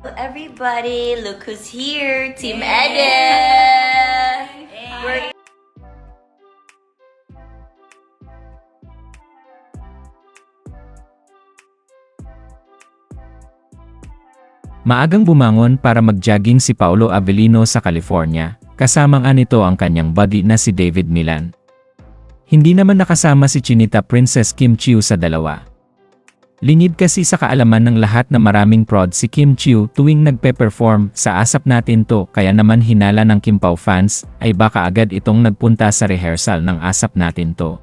Everybody, look who's here, Team Edit! We're Maagang bumangon para mag-jogging si Paolo Avellino sa California, kasamang nito ang kanyang buddy na si David Milan. Hindi naman nakasama si Chinita Princess Kim Chiu sa dalawa. Lingid kasi sa kaalaman ng lahat na maraming prod si Kim Chiu tuwing nagpe-perform sa asap natin to kaya naman hinala ng Kim Pao fans ay baka agad itong nagpunta sa rehearsal ng asap natin to.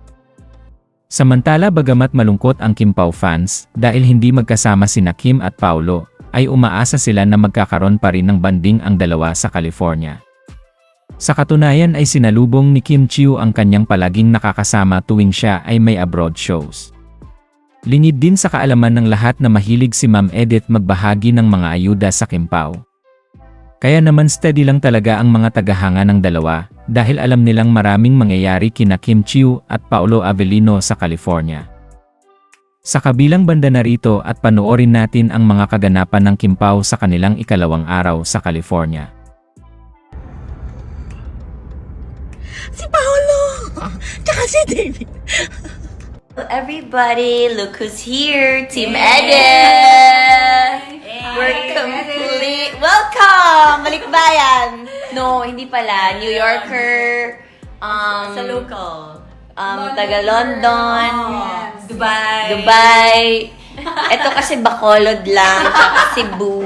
Samantala bagamat malungkot ang Kim Pao fans dahil hindi magkasama sina Kim at Paulo, ay umaasa sila na magkakaroon pa rin ng banding ang dalawa sa California. Sa katunayan ay sinalubong ni Kim Chiu ang kanyang palaging nakakasama tuwing siya ay may abroad shows. Lingid din sa kaalaman ng lahat na mahilig si Ma'am Edith magbahagi ng mga ayuda sa Kim Pao. Kaya naman steady lang talaga ang mga tagahanga ng dalawa dahil alam nilang maraming mangyayari kina Kim Chiu at Paolo Avellino sa California. Sa kabilang banda na rito at panoorin natin ang mga kaganapan ng Kim Pao sa kanilang ikalawang araw sa California. Si Paolo! Tsaka si David. Everybody, look who's here, Team Edit! We're complete. Welcome! Balikbayan! No, hindi pala. New Yorker. Um, Sa local. um, taga London. Dubai. Dubai. Ito kasi Bacolod lang. Tsaka Cebu.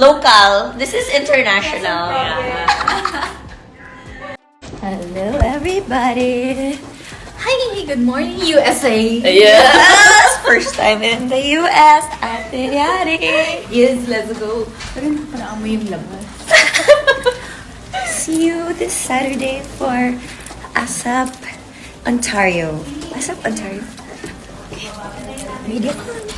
Local. This is international. Hello, everybody. Hi! Good morning, USA! Yes! First time in the US. Ate Yari. Yes, let's go. Pero hindi pa naamoy yung labas. See you this Saturday for ASAP Ontario. ASAP Ontario. Video call.